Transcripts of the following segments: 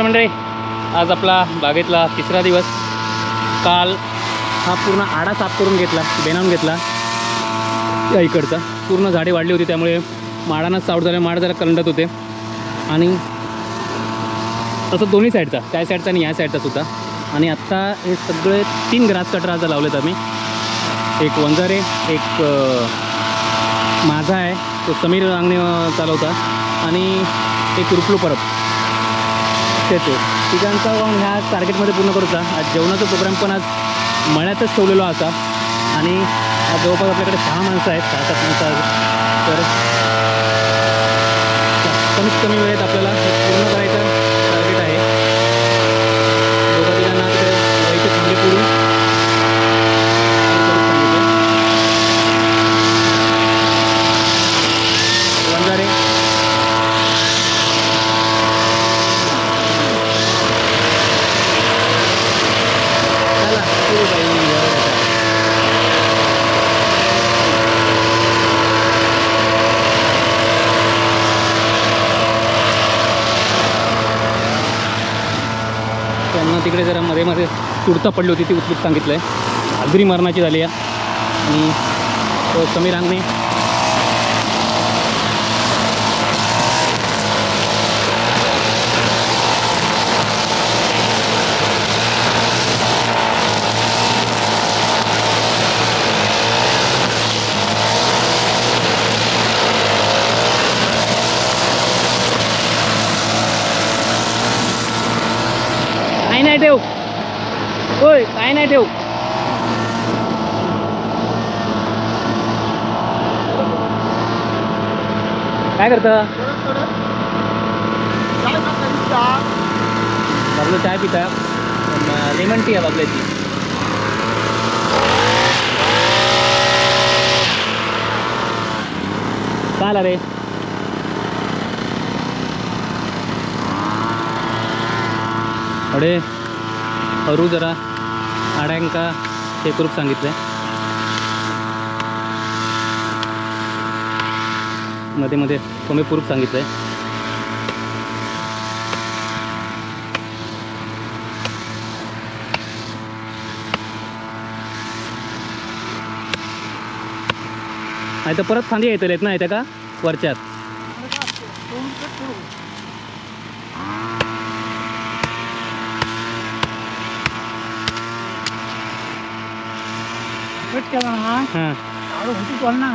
नमस्कार मंडळी. आज आपला बागेतला तिसरा दिवस. काल हा पूर्ण आडा साफ करून घेतला बेनावून घेतला. या इकडचा. पूर्ण झाडे वाढली होती त्यामुळे माडांना सावड झाल्या माड जरा करंडत होते. आणि तसं दोन्ही साईडचा त्या साईडचा आणि या साईडचा सुद्धा. आणि आत्ता हे सगळे तीन ग्रास कटर आता लावलेत आम्ही. एक वंजारे एक माझा आहे तो समीर रांगणे चालवता. आणि एक रुपलू परब. तेच आहे. तिघांचा वाहून ह्या टार्गेटमध्ये पूर्ण करूचा आज जेवणाचा प्रोग्राम पण आज मळ्यातच ठेवलेलो असा आणि जवळपास आपल्याकडे सहा माणसं आहेत सहा सात माणसं आहेत. तर कमीत कमी वेळेत आपल्याला पूर्ण करायचं टार्गेट आहे. दोघं तिघांना तिकडे पुरून हे करून सांगितलं. वंजारे चला सुरू बाई त्यांना तिकडे जरा मध्ये मध्ये तुडता पडली होती ती उचलून सांगितलं आहे आगरी मरणाची झाली आहे. आणि तो समीर रांगणे काय नाही ठेव होय काय नाही ठेवू. काय करतं? बाबलं चाय पिता. लेमन टी आहे बाबल्याची. काय रे? अरे हरू जरा. आड्यांका हे करूक सांगितलंय. मध्ये मध्ये कमी प्रूफ सांगितलंय. नाही तर परत फांदी येतलेत ना येत्या का? वरच्यात. ना हां. आडू होती टोल ना?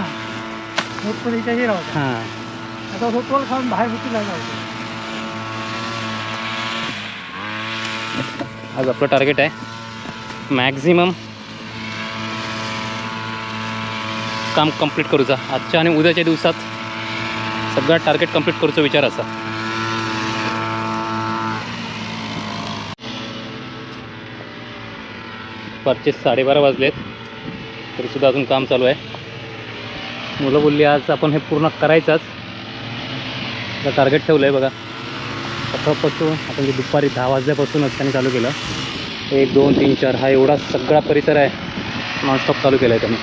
पण इथे राहतो हां. आता तो टोल खाऊन बाहेर होती लागला होती आज आपलं टार्गेट आहे. मॅक्झिमम काम कंप्लीट करूचा आजच्या आणि उद्याच्या दिवसात सगळा टार्गेट कंप्लीट करूचा विचार असा. दुपारचे साडेबारा वाजलेत. तरीसुद्धा अजून काम चालू आहे. मुलं बोलली आज आपण हे पूर्ण करायचंच. टार्गेट ठेवलं आहे बघा. सकाळपासून आपण जे दुपारी दहा वाजल्यापासूनच त्यांनी चालू केलं. एक दोन तीन चार हा एवढा सगळा परिसर आहे. नॉनस्टॉप चालू केला आहे त्यांनी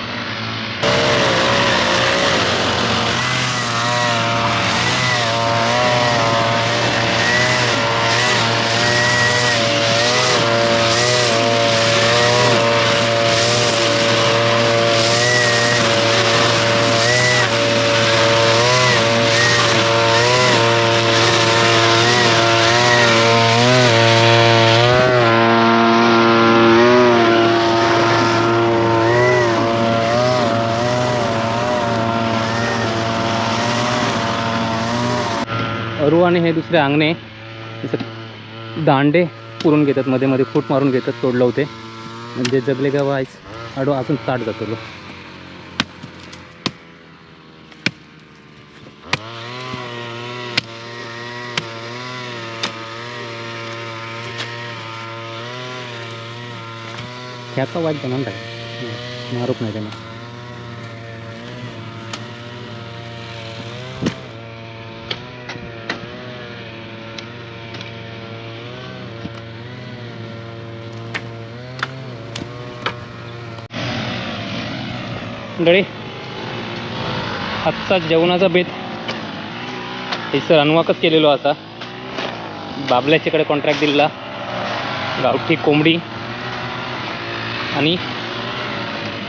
अरू आणि हे दुसरे अंगणे दांडे पुरून घेतात मध्ये मध्ये फूट मारून घेतात तोडलं होते. म्हणजे जगले का वाईस आडो अजून ताट जातो लो ह्याचा वाईट जमान मारूक नाही त्यांना मंडळी. आजचा जेवणाचा बेत. हे सर अनवाकच केलेलो असा बाबल्याच्याकडे कॉन्ट्रॅक्ट दिलेला. गावठी कोंबडी. आणि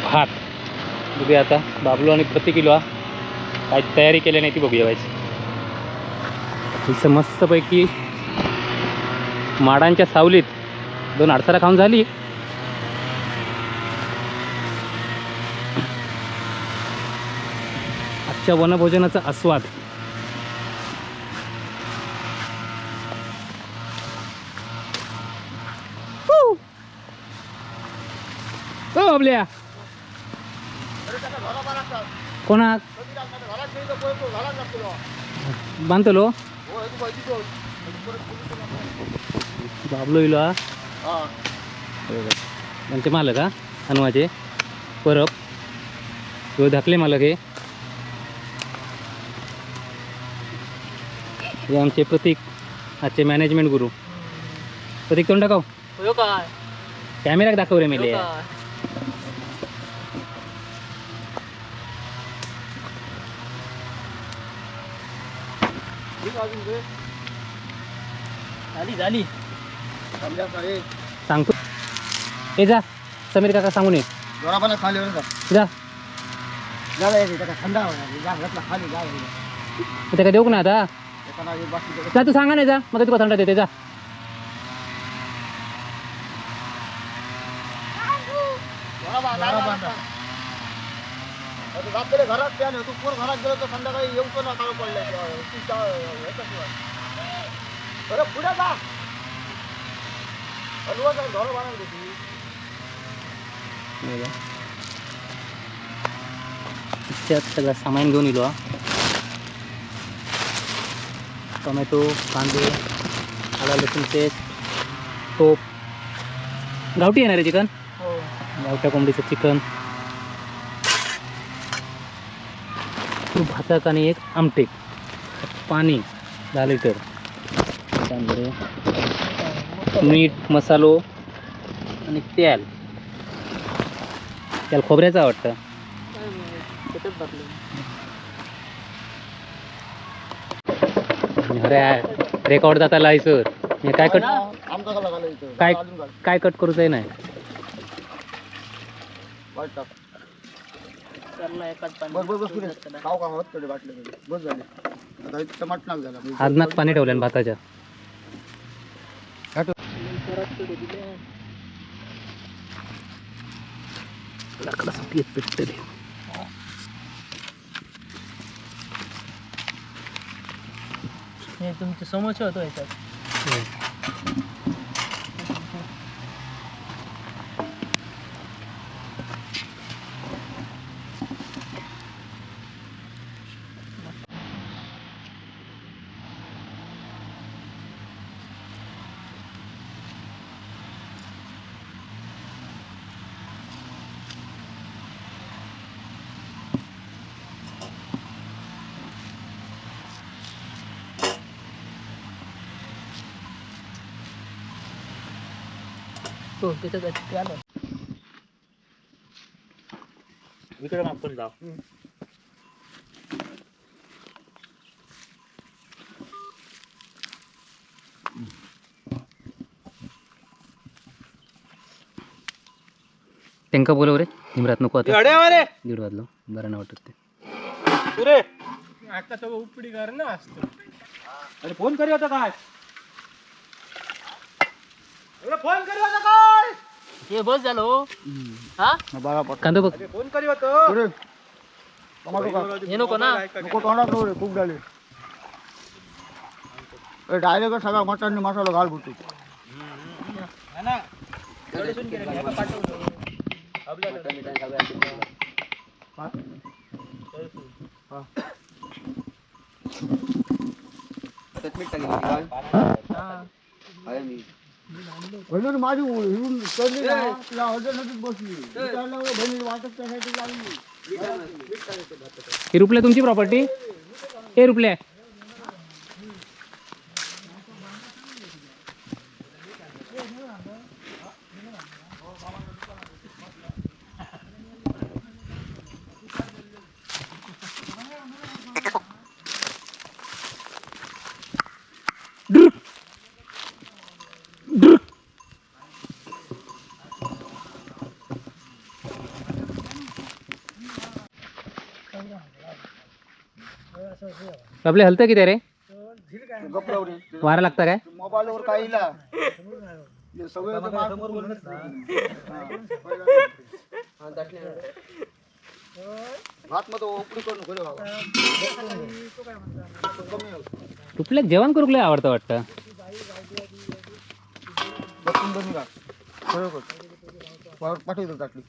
भात. बघूया आता. बाबलो आणि प्रति किलो हा. काय तयारी केली नाही ती बघूया व्हायची मस्तपैकी माडांच्या सावलीत दोन अडसरा खाऊन झाली. आजच्या वनभोजनाचा आस्वाद. हो. आपल्या कोणाक बांधतलो. बाबलो इलो हा. त्यांचे मालक हा हनुमाचे परब. ह्यो धाकले मालक हे. हे आमचे प्रतीक आजचे मॅनेजमेंट गुरु प्रतीक तोंड दाखव काय कॅमेराक दाखव रे मेले झाली झाली. सांगतो. ए जा. समीर काका सांगून ये. जोरापाला खाली वर जा. त्याचा थंडा होणार खाली जा काय देऊ ना आता? जा तू सांगा नाही जा. मग तुला थंड देते जा. रात्री घरात फॅन तू कोण घरात गेलो तर संध्याकाळी येऊतो ना काळ पडल्या अरे पुढे जा हलवा जा घर बांधून देते त्यात सगळं सामान घेऊन येलो टोमॅटो कांदे आला लसूण पेस्ट टोप गावठी येणार आहे चिकन? हो. गावठ्या कोंबडीचं चिकन. भातात आणि एक आमटेक पाणी दहा लिटर. मीठ मसालो आणि तेल. तेल खोबऱ्याचं वाटतं रेकॉर्ड जाता लायसर मी काय कट घाला इथं. काय. काय कट करूच आहे नाही? वाट टाक. बस बस बस पुढे खाऊ का होत कडे वाटले बस झाले आता इथं टमाट नाक झाला हादनात पाणी ठेवलं भाताच्या लाकडा सुटी आहेत पेटलेली. हे तुमचे समोसे होतो याच्यात. हो त्याच्यात आलं इकडे आपण जाऊ त्यांका बोलव रे. निमरात नको आता. दीड वाजलो. बरं नाही वाटत ते. आता तो उपडी कर ना असतो. अरे फोन करी होता काय? अरे फोन करी होता काय हे बस झालो हा बारा पट कांदा बघ फोन करी होतो अरे टमाटो का हे नको ना नको तोंडात नको रे खूप झाले डायरेक्ट सगळा मटण मसाला घाल बुटू बहिणी माझी हिरून चढली ना तिला बसली. विचारलं बहिणी वाटत त्यासाठी लागली. हे रुपल्या तुमची प्रॉपर्टी हे रुपल्या. आपले हलतं किती रे? वारा लागता काय? मोबाईलवर काही इला सगळे ते मार्क करून पहिला. भात मध्ये उकडी करून खरं बाबा. कमी होतं. तुपल्याक जेवण करूक लय आवडतं वाटतं? कर पाठवतो ताटली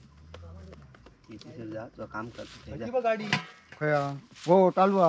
काम करतो हो चालवा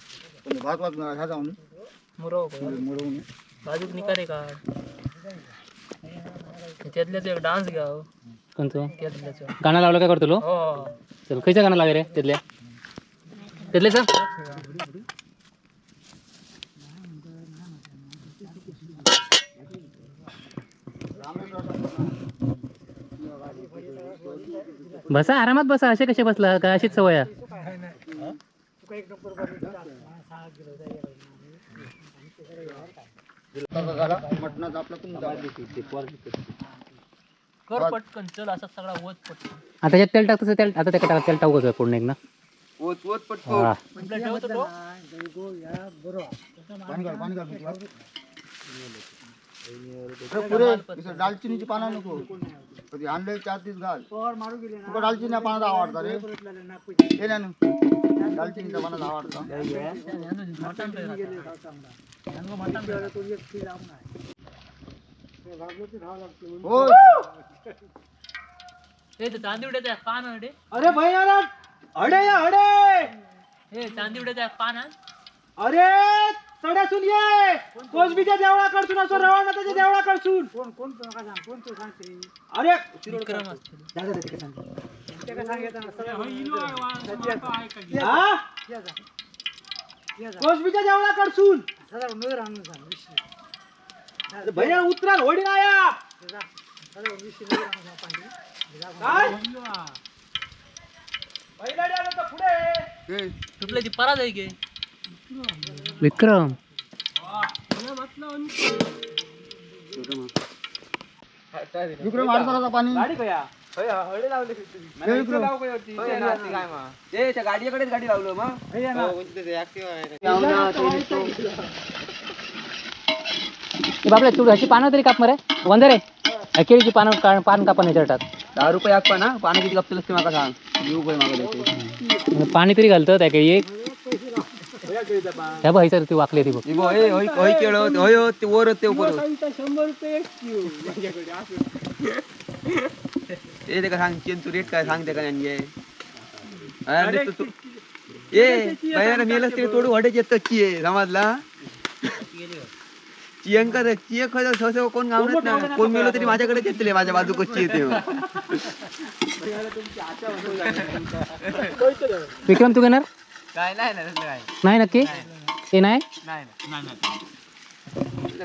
भात वाज ह्या जाऊन. मुरवून बाजूक निकारे का? त्यातल्याच एक डान्स घ्या हो. कोणतं? त्यातल्याच. गाणं लावलं काय करतो लो? हो. चल खयचं गाणं लागे रे तिथल्या तिथले सांग बसा आरामात बसा. असे कसे बसला? का अशीच सवय आहे? तसा झाला मटणाचा आपला तुमचा कर पटकन चल असा सगळा वत पटकन. आता त्याच्यात तेल तेल आता त्या तेल टाकू का पूर्ण एक ना हा. ठेवतो तो. अरे पुरे इथं दालचिनीची पानं नको. कधी आणले चार तीस घाल. तुका दालचिनी पानात आवडता रे. हे ना. दालचिनीच्या पानात आवडता हो हे ते चांदिवड्याचा एक पान अडे अरे भैया अडे या अडे हे चांदिवड्याचा एक पान आहे अरे चढ्यासून ये! कोसबीच्या देवळाकडसून असो रवानाथाच्या देवळाकडसून कोण कोण कोण अरे! हा? कोसबीच्या देवळाकडसून अरे भैया उतरा होडी ना या काय? बैलाडी आलं तर पुढे. हे तुपल्याची पराज आहे की? विक्रम. विक्रम आडसराचा पाणी. गाडी कया हळे लावले हे विक्रम. गाडीकडेच गाडी लावलो मग. ए बाबले तू अशी पानं तरी काप मरे? वंदरे केळीची पानं का पान कापा नाही टाक दहा रुपये आखपा ना पाणी किती लागतील ते मला सांग. रुपये पाणी तरी घालतं त्या केळी एक ह्या बघ ती वाकली ती बघ. इगो होय होय होय केळ होय हो ते वर ते वर. शंभर रुपये ते का सांग चेन तू रेट काय सांगते का यांनी? अरे तू- तू- ए बाहेर मेलच ते तोडू वाटेच येत की आहे समजला? चियंका चिय खरं सहसा कोण गावत ना? कोण मेलो तरी माझ्याकडेच येतले माझ्या बाजू कशी येते विक्रम तू घेणार? काय नाही ना तसलं काय नाही नक्की? ते नाही? नाही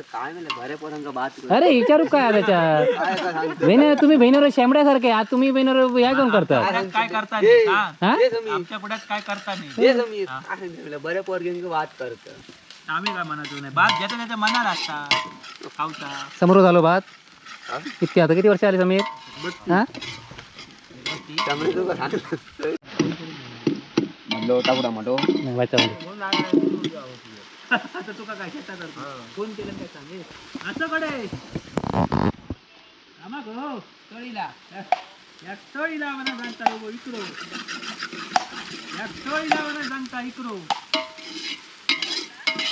काय म्हणलं पोरांचा बात अरे विचारू काय त्याच्यात काय सांगतो? बहिण तुम्ही बहिणीवर शेंबड्यासारखे आज तुम्ही बहिणीवर या कोण करतात? काय करता हे, हा हे? समीर. आमच्या पुढ्यात काय करता नाही समीर. काय सांगितलं बऱ्या पोरग्यांची बात करत. आम्ही काय म्हणतो नाही? बात ज्याच्या त्याच्या मनात असता खावता समोर झालो भात किती आता किती वर्ष आली समीर? हा? त्यामुळे सांगतो. टाकुडा म्हणतो नाही, वाचा. आता तुका काय शेतात फोन केलं काय सांगे असं कडे आम्हा गो तळीला या तळीला म्हणा सांगता गो इकडो या तळीला म्हणा सांगता इकडो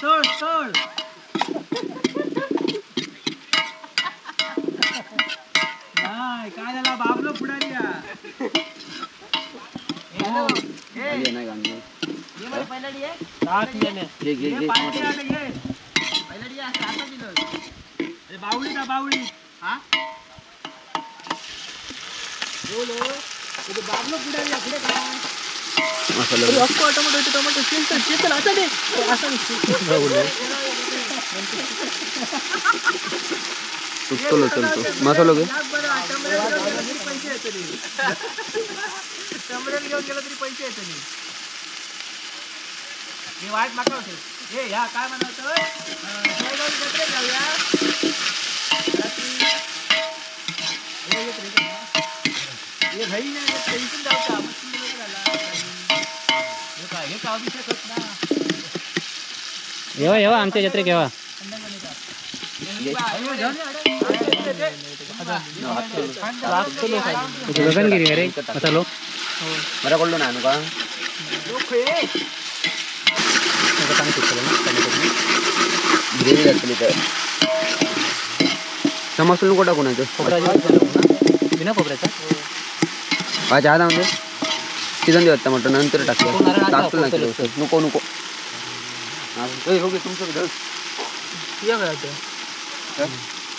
तळ तळ नाही काय झाला बाबलो पुढारी या. नाही गाणं राख येणे. घे घे ये घे असं बावळी ना बावळी. हा? बोलो बाबलो पुढे काय टोमॅटो इथे टोमॅटो. चेंचल चेंचल आता दे. असं चलो चलतो मसाला घे. पैसे येते टोमॅटो घेऊन गेला तरी पैसे येते मी वाट मागवतो. होते हे ह्या काय जत्रेत जाऊया. हे? हे नाही. हे काय हे अभिषेक होत ना? येवा येवा आमच्या जत्रेक येवा. गगनगिरी अरे मसालो मला कळलो ना का ग्रेव्ही घातली तर. समजलं नको टाकू नाही बिना खोबऱ्याचा? माझ्या हाता म्हणजे? सीझन देऊ टमाटर नंतर टाकूया. टाकतो ना किलो नको नको. हा, ए, हो गे, तुमचं धर.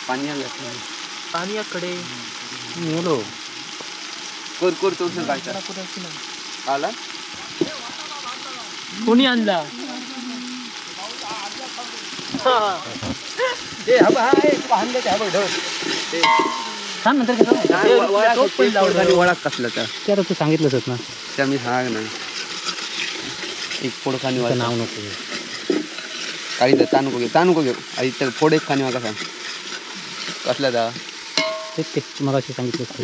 पाणी आलं पाणी कडे मेलो कर कर तो काय? आला? कोणी आणला? हा हा, ते, हा बघ, धर. सांग नंतर कसं नाही, व- वळाक होती, खाली वळाक कसला त्या ते आता तू सांगितलंच ना. त्या मी सांग ना. एक फोड खाणी त्याचं नाव नको काही तर तानुको घेऊ तानुको घेऊ आई तर फोड एक खाणी वाला सांग. कसला दा? तेच ते मग अशी सांगितलं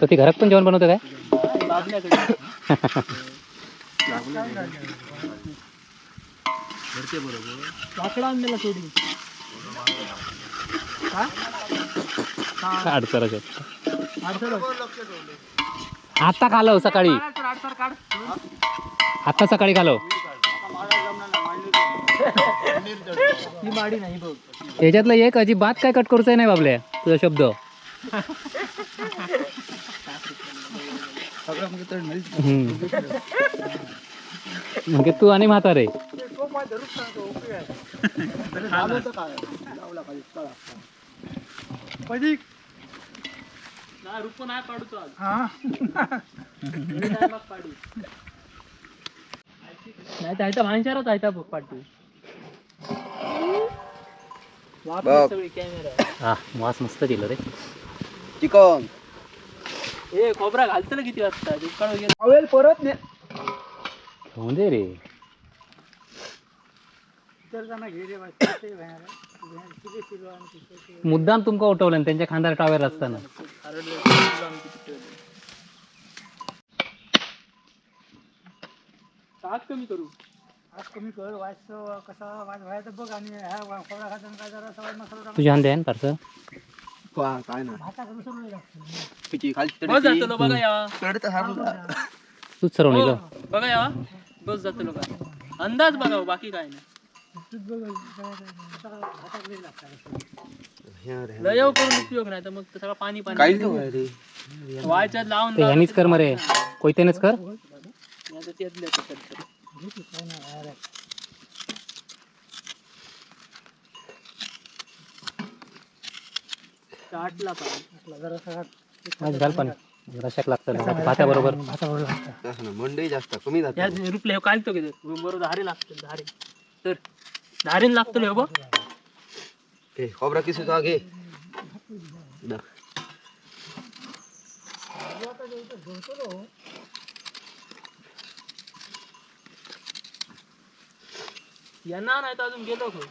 तर ती घरात पण जेवण बनवतं काय? लाकडा आणलेला सोडी अडचर आता खालव सकाळी. आता सकाळी खालव ही माडी नाही बघ. याच्यातलं एक अजिबात काय कट करूच नाही बाबल्या तुझा शब्द. हम्म. म्हणजे तू आणि म्हातारे. नाही रुप नाही पाडूच आज. हा. नाही मग पाडू नाही तर आयता भांचारच आयता बघ पाडू वाप बघ. सगळी कॅमेरा हा वास मस्त दिलं रे. चिकन. ए खोबरा घालतं ना किती वाजता? दुकान वगैरे. अवेल परत ने होऊन दे रे उतरताना घे रे बाई, ते बाहेर. किती किलो आणि किती- मुद्दाम तुमका उठवलं आणि त्यांच्या खांद्यावर टावेर असताना. ताक कमी करू? आज कमी कर वाच कसा वाच व्हायचा बघ आणि ह्या वा- खोबरा खाताना काय जरा मसाला. तुझ्या पार्सल? वा, काय ना. तूच सरवून हो, बघा यावा बस जातो का अंदाज बघा बाकी काय नाही. तूच बघ, काय- काय- भातात लई लागतं. लय करून उपयोग नाही तर मग ते सगळं पाणी पाणी काही रे. व्हायच्यात लावून ते ह्यानीच कर मरे. कोयत्यानेच कर. आता तेच. चाटला पाणी. आज घाल पाणी. रशाक लागतं ना मंडई जास्त कमी जात. रुपले हे काढतो की ते? बरोबर धारे लागतं धारे तर. धारेन लागतो हे बघ ए खोबरा किसी तो आगे दा. यांना नाही तर अजून गेलो खो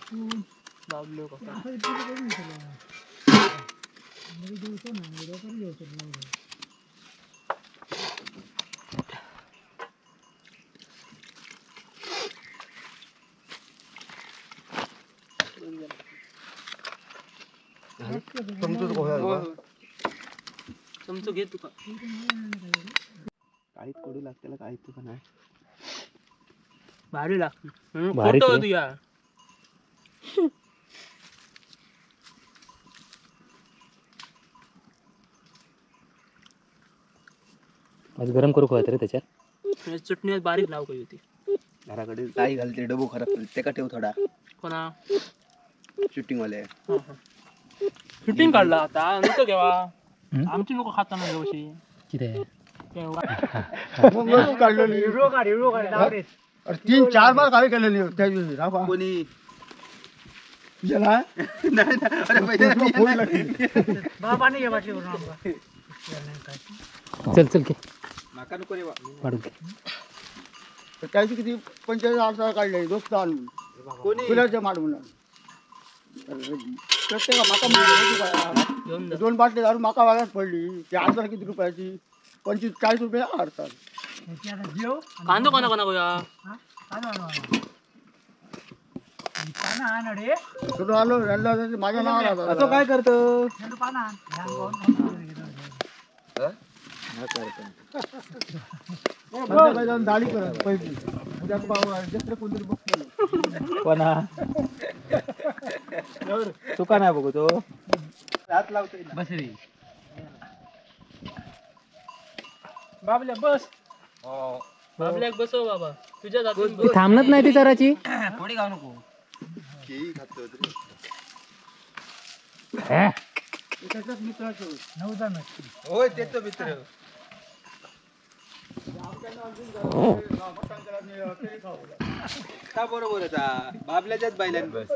बाबलो का बा. चमचो घे तुका काळीत कडू लागते काळीत तुका नाही भारी लागतो भारीच फोटो रे. तुया आज गरम करू खोत रे त्याच्यात चटणी बारीक लाव काही होती घराकडे काही घालते डबो खराब करते ते का ठेव थोडा कोणा शूटिंग शूटिंग काढला आता नको केव्हा आमची लोक खाताना व्यवस्थित किती तीन चार बार गावी केलेली त्या दिवशी राबा. कोणी. चल चल घे माका नको रे बा. वाढून घे तर त्याची किती पंचेचाळीस अडचण काढले दोस्त आणून कोणी फुलाचे माड म्हणून प्रत्येक माका? दोन बाटली दारू माका वागात पडली. ती अडचण किती रुपयाची? पंचवीस चाळीस रुपये आता आणि- कांदो कोणा कोणा हा? ही. कुठं आलो माझ्या नावाला असं काय करतो? दाढी करत पहिली. उद्या पाव दुसरं कोणतरी बघतो कोणा तुका नाही बघू तो हात लावतो बस रे. बाबल्या बस. बाबल्याक बसव बाबा. तुझ्या थांबणत नाही ती चराची थोडी खाऊ नको. त्याच्याच मित्राचं नव्हता नक्की होय तेच तो मित्र. का बरोबर होता बाबल्याच्याच बैलान बस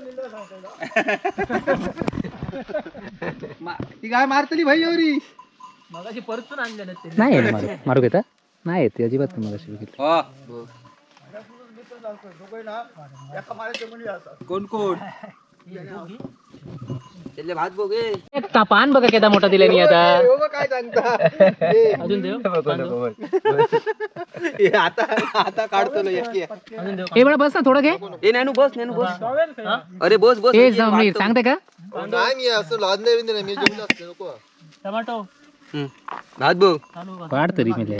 ती काय मारतली भाई एवढी. मगाशी परतून आणले नाही आहे मारू मारू घेता? नाही येते अजिबात नाही मगाशी बघितलं हो. कोण कोण? त्याले भात बघ ए. पान बघा केदा मोठा दिल्यानी आता? हो बघ काय सांगता? अजून देव? ए, आता आता काढतो ना एक एक. ए बडा बस ना थोडं घे. ए नॅनू बस नॅनू बस. अरे बस बस ए जमली सांगते का? नाही मी असं लादले बिंदले मी जेवलं असते नको. टमाटो. हम्म. भात बघ वाढ तरी मिले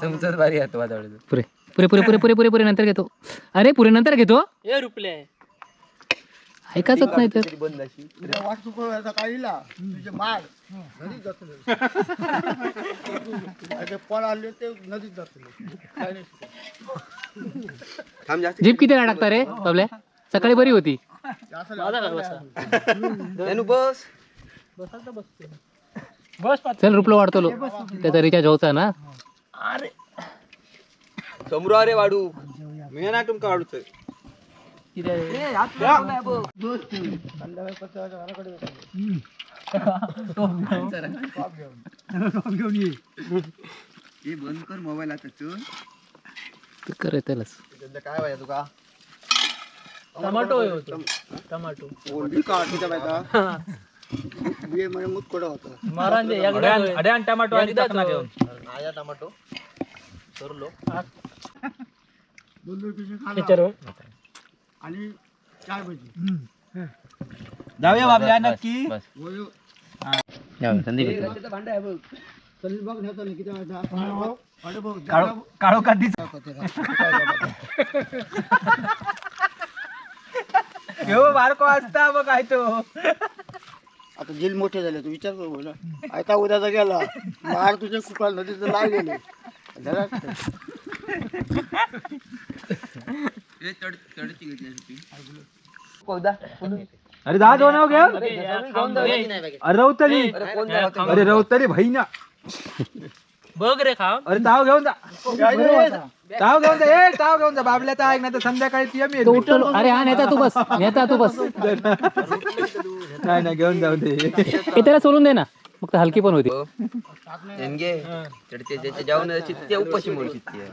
चमचाच भारी आहे वादळ. पुरे पुरे पुरे पुरे पुरे पुरे पुरे नंतर घेतो. अरे पुरे नंतर घेतो? ऐकाच नाही तर बंद अशी उद्या वाट चुकवायचा काढीला तुझे माड नदीत जातो ते पण आले ते नदीत जातो काय नाही थांब जास्त. जीप किती टाकता रे बाबल्या? सकाळी बरी होती. असं लागलं. नॅनू बस. बस चल रुपलो वाढतो लो त्याचा रिचार्ज होता ना. समोर अरे वाढू. मी ना तुमका वाढूच. घेऊन ये हे बंद कर मोबाईल आता चल ते करे त्यालाच काय पाहिजे तुका टमाटो टमाटो ओळखी काढ तिच्या बायका बिये म्हणजे मुत कडा होता अड्यान टमाटो आणि आया टमाटो सरलो खाला आणि चार भजी. जाऊया बाबल्या नक्की. संदीप चल बघ किती वाजता काळो काढी हो बारको असता बघ काय तो. आता जेल मोठे झाले तू विचार करू बोला. आता उद्याचा गेला. मार तुझे कुकाल नदीचं लाय गेले जरा अरे जा दोन घ्या अरे रवतली अरे रवतली भाई ना बघ रे खाव अरे ताव घेऊन जा ताव घेऊन जा ए ताव घेऊन जा बाबल्याचा ऐक ना तर संध्याकाळी ती आम्ही तो उठलो. अरे हा नेता तू बस. नेता तू बस. नाही नाही घेऊन जाऊ दे. त्याला सोडून दे ना. फक्त हलकी पण होती. जाऊन उपाशी म्हणू शिकते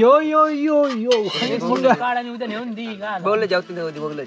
यो यो यो यो. दी बोलले जाऊ तुम्ही बघलं